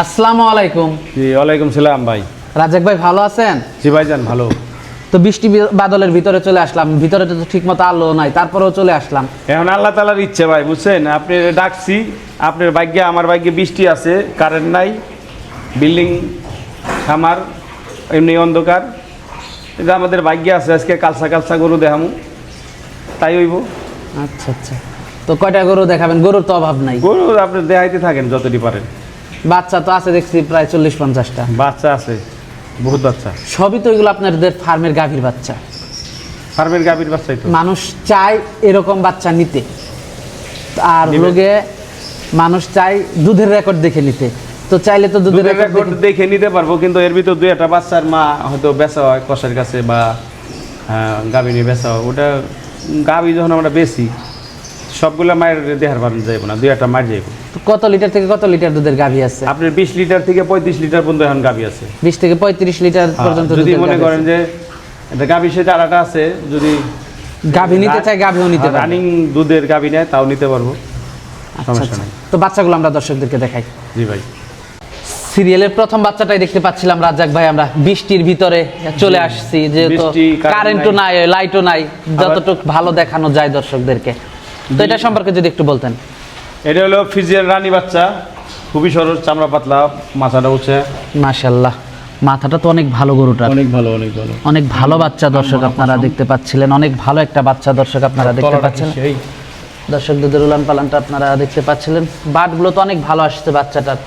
আসসালামু আলাইকুম। জি ওয়ালাইকুম সালাম ভাই। রাজাক ভাই ভালো আছেন? জি ভাইজান ভালো। তো বৃষ্টি বাদলের ভিতরে চলে আসলাম। ভিতরে তো ঠিক মতো আলো নাই তারপরেও চলে আসলাম। এখন আল্লাহ তালার ইচ্ছে ভাই বুঝছেন? আপনি ডাকছি আপনার ভাগ্যে আমার ভাগ্যে বৃষ্টি আছে কারেন্ট নাই বিল্ডিং খামার এমনি অন্ধকার। কিন্তু আমাদের ভাগ্যে আছে আজকে কালসা কালসা গরু দেখামু তাই হইব। আচ্ছা আচ্ছা। তো কয়টা গরু দেখাবেন? গরুর তো অভাব নাই। গরু আপনি দেখাইতে থাকেন যতটি পারেন। বাচ্চা তো আছে দেখছি প্রায় চল্লিশ পঞ্চাশটা। বাচ্চা আছে বহুত বাচ্চা। সবই তো এগুলো আপনাদের ফার্মের গাভীর বাচ্চা। ফার্মের গাভীর বাচ্চাই তো। মানুষ চায় এরকম বাচ্চা নিতে। আর। লোকে মানুষ চায় দুধের রেকর্ড দেখে নিতে। তো চাইলে তো দুধের রেকর্ড দেখে নিতে পারব কিন্তু এর ভিতর দুই একটা বাচ্চার মা হয়তো বেচা হয় কষার কাছে বা গাভিনী বেচা হয়। ওটা গাভী যখন আমরা বেশি সবগুলো মায়ের দেহার বান যাইব না দুই একটা মার যাইব। কত লিটার থেকে কত লিটার দুধের গাভী আছে? আপনার বিশ লিটার থেকে পঁয়ত্রিশ লিটার পর্যন্ত এখন গাভি আছে। বিশ থেকে পঁয়ত্রিশ লিটার পর্যন্ত হ্যাঁ, যদি মনে করেন যে এটা গাভি সে চারাটা আছে যদি গাভী নিতে চাই গাভীও নিতে পারবে। রানিং দুধের গাভি নেয় তাও নিতে পারব। আচ্ছা সমস্যা আচ্ছা। নাই। তো বাচ্চাগুলো আমরা দর্শকদেরকে দেখাই। জি ভাই। সিরিয়ালের প্রথম বাচ্চাটাই দেখতে পাচ্ছিলাম রাজ্জাক ভাই। আমরা বৃষ্টির ভিতরে চলে আসছি যেহেতু কারেন্ট কারেন্টও নাই। লাইটও নাই। যতটুকু ভালো দেখানো যায় দর্শকদেরকে। তো এটা সম্পর্কে যদি একটু বলতেন। এটা হলো ফিজিয়ান রানী বাচ্চা। খুবই সরস চামড়া পাতলা মাথাটা উঠছে মাশাল্লাহ মাথাটা তো অনেক ভালো গরুটার। অনেক ভালো অনেক ভালো। অনেক ভালো বাচ্চা দর্শক আপনারা দেখতে পাচ্ছিলেন। অনেক ভালো একটা বাচ্চা দর্শক আপনারা দেখতে পাচ্ছেন। দর্শক দুধের উলান পালানটা আপনারা দেখতে পাচ্ছিলেন। বাটগুলো তো অনেক ভালো আসছে বাচ্চাটার।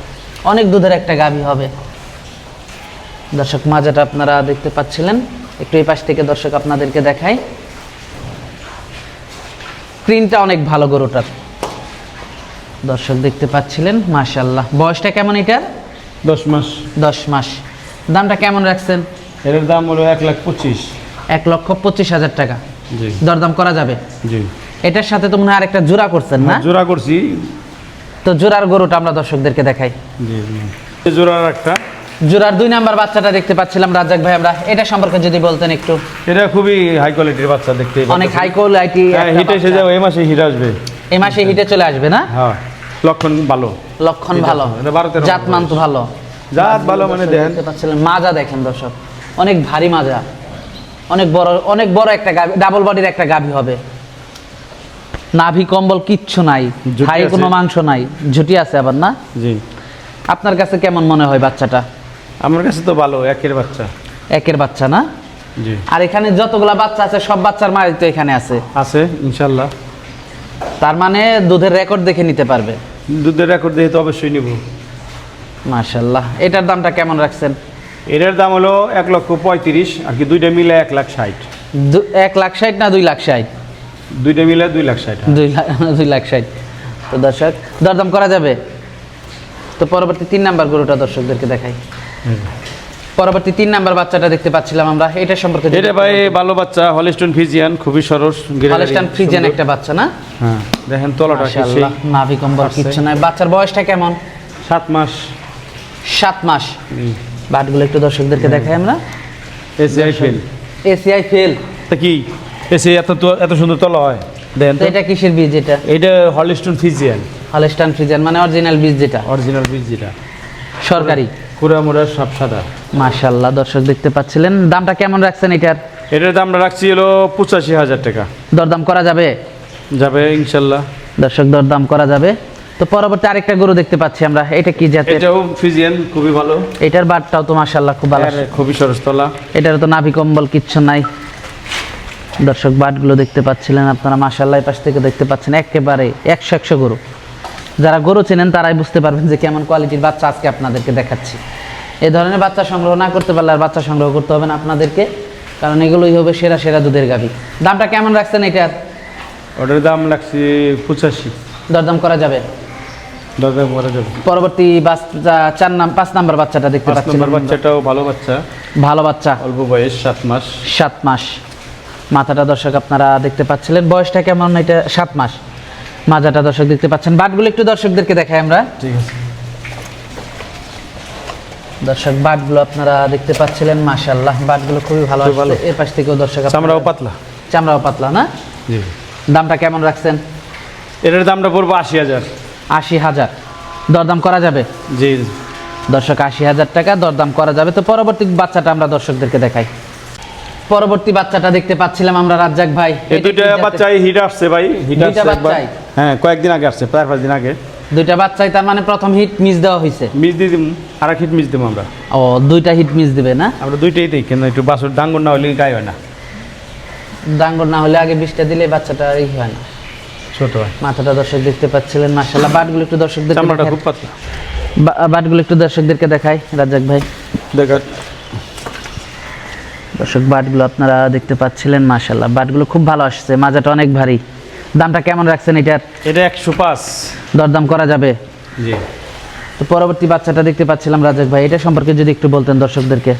অনেক দুধের একটা গাভী হবে। দর্শক মাজাটা আপনারা দেখতে পাচ্ছিলেন। একটু এই পাশ থেকে দর্শক আপনাদেরকে দেখাই। প্রিন্টটা অনেক ভালো গরুটার। দর্শক দেখতে পাচ্ছিলেন মাশাল্লাহ বয়সটা কেমন এটার? দশ মাস। দশ মাস। দামটা কেমন রাখছেন? এটার দাম হলো এক লাখ পঁচিশ। এক লক্ষ পঁচিশ হাজার টাকা। জি। দরদাম করা যাবে? জি। এটার সাথে তো মনে হয় আরেকটা জোড়া করছেন না? জোড়া করছি। তো জোড়ার গরুটা আমরা দর্শকদেরকে দেখাই। জি জি। জোড়ার একটা। জোড়ার দুই নাম্বার বাচ্চাটা দেখতে পাচ্ছিলাম রাজ্জাক ভাই। আমরা এটা সম্পর্কে যদি বলতেন একটু। এটা খুবই হাই কোয়ালিটির বাচ্চা দেখতে অনেক হাই কোয়ালিটি হিটে এসে যাও এই মাসে হিট আসবে। এই মাসে হিটে চলে আসবে না? হ্যাঁ। লক্ষণ ভালো। লক্ষণ ভালো। জাতমান তো ভালো। জাত ভালো মানে দেখেন মাজা দেখেন দর্শক। অনেক ভারী মাজা। অনেক বড় অনেক বড় একটা গাভি ডাবল বডির একটা গাভি হবে। নাভি কম্বল কিচ্ছু নাই। হাই কোনো মাংস নাই। ঝুটি আছে আবার না? জি। আপনার কাছে কেমন মনে হয় বাচ্চাটা? আমার কাছে তো ভালো একের বাচ্চা। একের বাচ্চা না? জি। আর এখানে যতগুলা বাচ্চা আছে সব বাচ্চার মায়ের তো এখানে আছে। আছে ইনশাল্লাহ। তার মানে দুধের রেকর্ড দেখে নিতে পারবে। দুধের রেকর্ড দিয়ে তো অবশ্যই নিব। মাশাল্লাহ। এটার দামটা কেমন রাখছেন? এটার দাম হলো এক লক্ষ পঁয়ত্রিশ আর কি দুইটা মিলে এক লাখ ষাট। এক লাখ ষাট না দুই লাখ ষাট? দুইটা মিলে দুই লাখ ষাট দুই লাখ দুই লাখ ষাট। তো দর্শক দরদাম করা যাবে। তো পরবর্তী তিন নাম্বার গরুটা দর্শকদেরকে দেখাই। পরবর্তী তিন নাম্বার বাচ্চাটা দেখতে পাচ্ছিলাম আমরা। এটা সম্পর্কে এটা ভাই ভালো বাচ্চা হলিস্টন ফিজিয়ান খুবই সরস ফ্রিজেন সুন্দর। একটা বাচ্চা না? হ্যাঁ দেখেন তলাটা মাশাআল্লাহ নাভি কম্বল। কিচ্ছু নাই। বাচ্চার বয়সটা কেমন? সাত মাস। সাত মাস। বাটগুলো একটু দর্শকদেরকে দেখাই আমরা। এসিআই ফেল এসিআই ফেল তা কি? এসে এত এত সুন্দর তলা হয়। দেখেন তো তো। এটা কিসের বীজ এটা? এটা হলিস্টন ফিজিয়ান হলস্টাইন ফ্রিজেন মানে অরিজিনাল বীজ যেটা। অরিজিনাল বীজ যেটা। সরকারি। কুড়া মুড়া সব সাদা। মাশাল্লাহ দর্শক দেখতে পাচ্ছিলেন। দামটা কেমন রাখছেন এটার? এটার দাম আমরা রাখছি হলো পঁচাশি হাজার টাকা। দরদাম করা যাবে? যাবে ইনশাল্লাহ দর্শক দরদাম করা যাবে। তো পরবর্তী আরেকটা গরু দেখতে পাচ্ছি আমরা। এটা কি জাতের? এটাও ফিজিয়ান খুবই ভালো। এটার বাটটাও তো মাশাল্লাহ খুব ভালো। খুবই সরস তলা এটার তো নাভি কম্বল কিচ্ছু নাই। দর্শক বাটগুলো দেখতে পাচ্ছিলেন আপনারা। মাশাল্লাহ পাশ থেকে দেখতে পাচ্ছেন একেবারে একশো একশো গরু। যারা গরু চেনেন তারাই বুঝতে পারবেন যে কেমন কোয়ালিটির বাচ্চা আজকে আপনাদেরকে দেখাচ্ছি। এ ধরনের বাচ্চা সংগ্রহ না করতে পারলে আর বাচ্চা সংগ্রহ করতে হবে না আপনাদেরকে কারণ এগুলোই হবে সেরা সেরা দুধের গাভী। দামটা কেমন রাখছেন এটার? ওটার দাম লাগছে পঁচাশি। দরদাম করা যাবে? দরদাম করা যাবে। পরবর্তী বাচ্চা চার নাম পাঁচ নাম্বার বাচ্চাটা দেখতে পাঁচ পাচ্ছেন। নম্বর বাচ্চাটাও ভালো বাচ্চা। ভালো বাচ্চা। অল্প বয়স সাত মাস। সাত মাস। মাথাটা দর্শক আপনারা দেখতে পাচ্ছিলেন। বয়সটা কেমন? এটা সাত মাস। মাজাটা দর্শক দেখতে পাচ্ছেন। বাটগুলো একটু দর্শকদেরকে দেখাই আমরা। ঠিক আছে। দর্শক বাটগুলো আপনারা দেখতে পাচ্ছিলেন মাশাল্লাহ বাটগুলো খুবই ভালো ভালো। এর পাশ থেকেও দর্শক চামড়াও পাতলা। চামড়াও পাতলা না? জি। দামটা কেমন রাখছেন? এটার দামটা পড়ব আশি হাজার। আশি হাজার। দরদাম করা যাবে? জি। দর্শক আশি হাজার টাকা দরদাম করা যাবে। তো পরবর্তী বাচ্চাটা আমরা দর্শকদেরকে দেখাই। পরবর্তী বাচ্চাটা দেখতে পাচ্ছিলাম আমরা রাজ্জাক ভাই। এই দুইটা বাচ্চাই হিট আসছে ভাই। হিট আসছে? হ্যাঁ কয়েকদিন আগে আসছে চার পাঁচ দিন আগে। দুইটা বাচ্চাই তার মানে প্রথম হিট মিস দেওয়া হয়েছে মিস দিয়ে দিম আর এক হিট মিস দিম আমরা। ও দুইটা হিট মিস দিবে না? আমরা দুইটাই দিই কিন্তু একটু বাসুর ডাঙ্গর না হলে গায়ে হয় না। ডাঙ্গর না হলে আগে বিষটা দিলে বাচ্চাটা এই হয় না। ছোট হয়। মাথাটা দর্শক দেখতে পাচ্ছিলেন মাশাল্লাহ বাটগুলো একটু দর্শকদের চামড়াটা খুব পাতলা। বাটগুলো একটু দর্শকদেরকে দেখাই রাজাক ভাই। দেখা দর্শক বাটগুলো আপনারা দেখতে পাচ্ছিলেন মাশাল্লাহ বাটগুলো খুব ভালো আসছে মাজাটা অনেক ভারী। দামটা কেমন রাখছেন এটার? এটা একশো পাঁচ। দরদাম করা যাবে। জি। তো পরবর্তী বাচ্চাটা দেখতে পাচ্ছিলাম রাজাক ভাই। এটা সম্পর্কে যদি একটু বলতেন দর্শকদেরকে।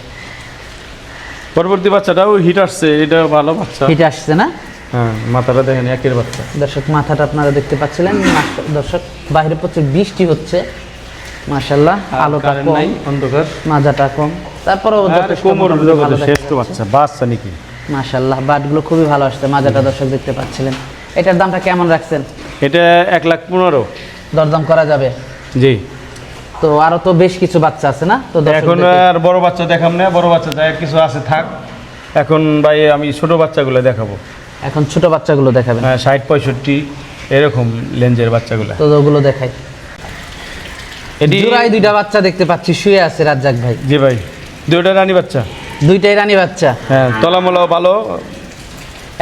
পরবর্তী বাচ্চাটাও হিট আসছে এটা ভালো বাচ্চা। এটা আসছে না? হ্যাঁ মাথাটা দেখেন একের বাচ্চা। দর্শক মাথাটা আপনারা দেখতে পাচ্ছিলেন। দর্শক বাইরে প্রচুর বৃষ্টি হচ্ছে। মাশাল্লাহ আলোটা কম। নাই অন্ধকার। মাজাটা কম। তারপরেও কোমর জগতে ভালো বাচ্চা বাচ্চা নাকি? মাশাল্লাহ বাটগুলো খুবই ভালো আসছে মাজাটা দর্শক দেখতে পাচ্ছিলেন। এটার দামটা কেমন রাখছেন? এটা এক লাখ পনেরো। দরদাম করা যাবে? জি। তো আরও তো বেশ কিছু বাচ্চা আছে না? তো এখন আর বড় বাচ্চা দেখাম না বড় বাচ্চা যা কিছু আছে থাক। এখন ভাই আমি ছোট বাচ্চাগুলো দেখাবো। এখন ছোট বাচ্চাগুলো দেখাবেন। হ্যাঁ ষাট পঁয়ষট্টি এরকম লেঞ্জের বাচ্চাগুলো। তো ওগুলো দেখাই। এটি জোড়ায় দুইটা বাচ্চা দেখতে পাচ্ছি শুয়ে আছে রাজ্জাক ভাই। জি ভাই দুইটা রানী বাচ্চা। দুইটাই রানী বাচ্চা। হ্যাঁ তলামলাও ভালো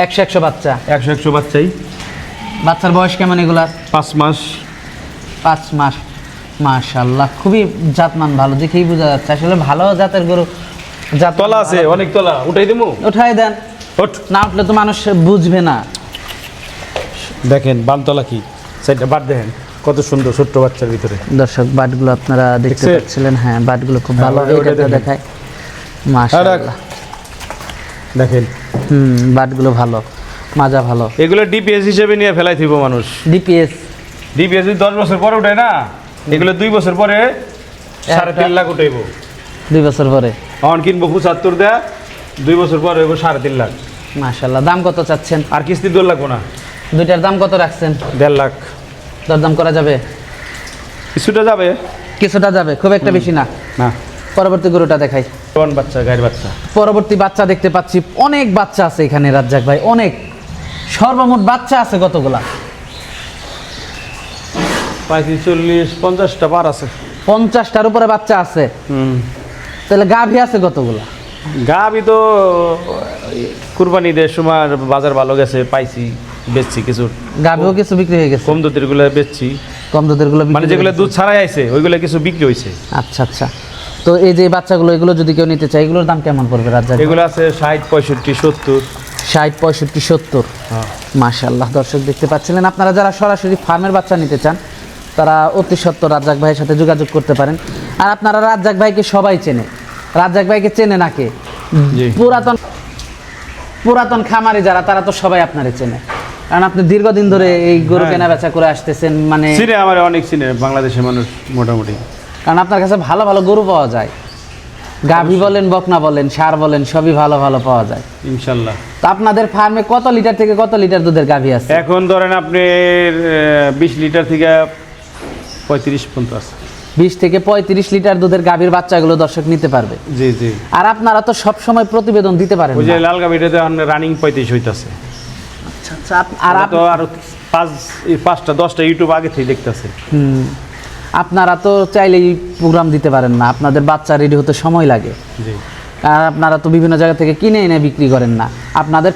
একশো একশো বাচ্চা। একশো একশো বাচ্চাই। বাচ্চার বয়স কেমন এগুলার? পাঁচ মাস। পাঁচ মাস। মাশাল্লাহ খুবই জাতমান ভালো দেখেই বোঝা যাচ্ছে। আসলে ভালো জাতের গরু জাত তলা আছে অনেক তলা উঠাই দেবো উঠাই দেন। না উঠলে তো মানুষ বুঝবে না। দেখেন বানতলা কি? সেটা বাদ দেখেন কত সুন্দর ছোট্ট বাচ্চার ভিতরে। দর্শক বাটগুলো আপনারা দেখতে? পাচ্ছিলেন হ্যাঁ বাটগুলো খুব ভালো হ্যাঁ, দেখেন। দেখায় মাশাল্লাহ দেখেন। হুম বাটগুলো ভালো মাজা ভালো। এগুলো ডিপিএস হিসেবে নিয়ে ফেলাই থিব মানুষ। ডিপিএস ডিপিএস যদি দশ বছর পরে উঠে না এগুলো দুই বছর পরে সাড়ে তিন লাখ উঠাইব। দুই বছর পরে। এখন কিনবো পঁচাত্তর দেয়া দুই বছর পরে হইব সাড়ে তিন লাখ। মাশাল্লাহ দাম কত চাচ্ছেন? আর কিস্তি দোর লাগবো না। দুইটার দাম কত রাখছেন? দেড় লাখ। দরদাম করা যাবে? কিছুটা যাবে। কিছুটা যাবে খুব একটা বেশি না। না। পরবর্তী গরুটা দেখাই। বাচ্চা গায়ের বাচ্চা? পরবর্তী বাচ্চা দেখতে পাচ্ছি অনেক বাচ্চা আছে এখানে রাজ্জাক ভাই অনেক। সর্বমোট বাচ্চা আছে কতগুলা? পঁয়ত্রিশ চল্লিশ পঞ্চাশটা পার আছে। পঞ্চাশটার উপরে বাচ্চা আছে। তাহলে গাভী আছে কতগুলা? তো কুরবানি ঈদের সময় বাজার ভালো গেছে পাইছি বেচছি কিছু। গাভীও কিছু বিক্রি হয়ে গেছে? কম দুধেরগুলো বেচছি। কম দুধেরগুলো মানে যেগুলো দুধ ছাড়াই আইছে ওইগুলো কিছু বিক্রি হয়েছে আচ্ছা আচ্ছা। তো এই যে বাচ্চাগুলো এগুলো যদি কেউ নিতে চায় এগুলোর দাম কেমন পড়বে রাজ্জাক? এগুলো আছে ষাট পঁয়ষট্টি সত্তর। ষাট পঁয়ষট্টি সত্তর। হ্যাঁ। মাশাল্লাহ দর্শক দেখতে পাচ্ছিলেন। আপনারা যারা সরাসরি ফার্মের বাচ্চা নিতে চান তারা অতি সত্ত্বর রাজ্জাক ভাইয়ের সাথে যোগাযোগ করতে পারেন। আর আপনারা রাজ্জাক ভাইকে সবাই চেনে। রাজ্জাক ভাইকে চেনে নাকে। পুরাতন পুরাতন খামারি যারা তারা তো সবাই আপনারে চেনে। কারণ আপনি দীর্ঘদিন ধরে এই গরু হ্যাঁ। কেনা বেচা করে আসতেছেন মানে চিনে আমার অনেক চিনে বাংলাদেশের মানুষ মোটামুটি। কারণ আপনার কাছে ভালো ভালো গরু পাওয়া যায়। গাভী বলেন বকনা বলেন সার বলেন সবই ভালো ভালো পাওয়া যায়। ইনশাল্লাহ। তো আপনাদের ফার্মে কত লিটার থেকে কত লিটার দুধের গাভী আছে? এখন ধরেন আপনি বিশ লিটার থেকে পঁয়ত্রিশ পর্যন্ত আছে। বিশ থেকে পঁয়ত্রিশ লিটার দুধের গাভীর বাচ্চাগুলো দর্শক নিতে পারবে। জি জি। আর আপনারা তো সব সময় প্রতিবেদন দিতে পারেন ওই যে। লাল গাভিটাতে রানিং পঁয়ত্রিশ হইতাছে। আচ্ছা, আচ্ছা, আপ- আর তো আরও পাঁচ পাঁচটা দশটা ইউটিউব আগে থেকে দেখতেছে। হুম, আপনারা তো চাইলেই প্রোগ্রাম দিতে পারেন না। আপনাদের বাচ্চা রেডি হতে সময় লাগে। আর আপনারা তো বিভিন্ন জায়গা থেকে কিনে এনে বিক্রি করেন না। আপনাদের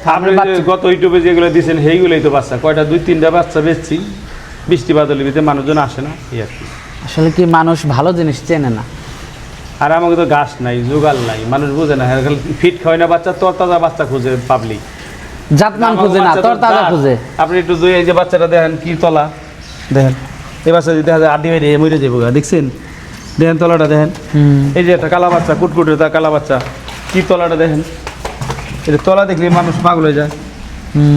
গত ইউটিউবে যেগুলো দিয়েছেন সেইগুলোই তো বাচ্চা। কয়টা? দুই তিনটা বাচ্চা বেচছি। বৃষ্টি বাদলের ভিতরে মানুষজন আসে না এই আর কি। আসলে কি মানুষ ভালো জিনিস চেনে না? আর আমাকে তো গাছ নাই জোগাল নাই। মানুষ বুঝে না হ্যাঁ, ফিট খাওয়াই না বাচ্চা তোর তাজা বাচ্চা খুঁজে পাবলিক জাতমান খুঁজে না তোর তাজা খুঁজে। আপনি একটু যে বাচ্চাটা দেখেন কি তলা? দেখেন। যদি দেখা যায় আড্ডি বেরিয়ে মরে যাব দেখছেন? দেখেন তলাটা দেখেন? হুম। এই যে একটা কালা বাচ্চা কুটকুটে তা কালা বাচ্চা কি তলাটা দেখেন? এটা তলা দেখলে মানুষ পাগল হয়ে যায়।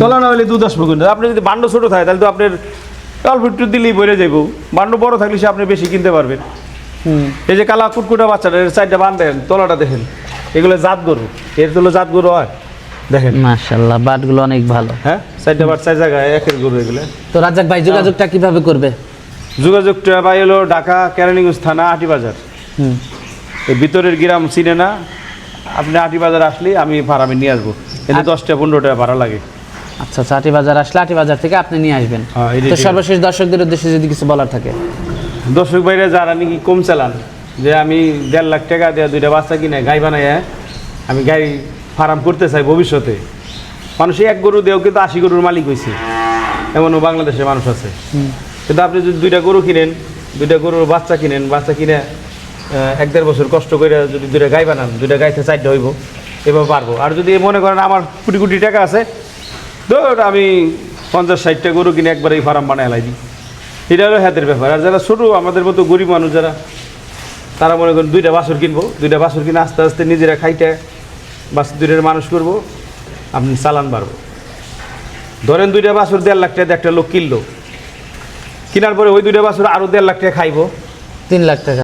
তলা না হলে দুধ আসব কিন্তু আপনি যদি বান্ড ছোটো থাকে তাহলে তো আপনার অল্প একটু দিলেই বেড়ে যাইব। বান্ড বড় থাকলে সে আপনি বেশি কিনতে পারবেন। এই যে কালা কুটকুটা বাচ্চাটা এর সাইডটা বান দেখেন তলাটা দেখেন। এগুলো জাত গরু। এর তুলো জাত গরু হয় দেখেন। মাশাল্লাহ বাটগুলো অনেক ভালো। হ্যাঁ চারটা বাট চার জায়গায় একের গরু এগুলো। তো রাজ্জাক ভাই যোগাযোগটা কীভাবে করবে? যোগাযোগটা ভাই হলো ঢাকা কেরানীগঞ্জ থানা আটি বাজার হুম ভিতরের গ্রাম চিনে না আপনি আটি বাজার আসলে আমি ফার্মে নিয়ে আসব। কিন্তু দশটা পনেরো টাকা ভাড়া লাগে। আচ্ছা আচ্ছা আটি বাজার আসলে আটি বাজার থেকে আপনি নিয়ে আসবেন। হ্যাঁ, তো। সর্বশেষ দর্শকদের উদ্দেশ্যে যদি কিছু বলার থাকে। দর্শক ভাইরা যারা নাকি কম চালান যে আমি দেড় লাখ টাকা দিয়ে দুইটা বাচ্চা কিনে গাই বানাই আমি গাই ফার্ম করতে চাই ভবিষ্যতে মানুষ এক গরু দিয়েও কিন্তু আশি গরুর মালিক হয়েছে এমনও বাংলাদেশে মানুষ আছে। কিন্তু আপনি যদি দুইটা গরু কিনেন, দুইটা গরুর বাচ্চা কিনেন, বাচ্চা কিনে এক দেড় বছর কষ্ট করে যদি দুইটা গাই বানান, দুইটা গাইতে চারটা হইব এবার পারব। আর যদি মনে করেন আমার কোটি কোটি টাকা আছে, ধর আমি পঞ্চাশ ষাটটা গরু কিনে একবার এই ফার্ম বানায় লাই দিই। এটা হলো হাতের ব্যাপার। আর যারা ছোটো, আমাদের মতো গরিব মানুষ যারা, তারা মনে করেন দুইটা বাছর কিনবো, দুইটা বাছর কিনে আস্তে আস্তে নিজেরা খাইতে বাছর দুইটার মানুষ করব, আপনি চালান বাড়বো। ধরেন দুইটা বাছর দেড় লাখ টাকা একটা লোক কিনলো কেনার পরে ওই দুইটা বাছর আরও দেড় লাখ টাকা খাইবো। তিন লাখ টাকা।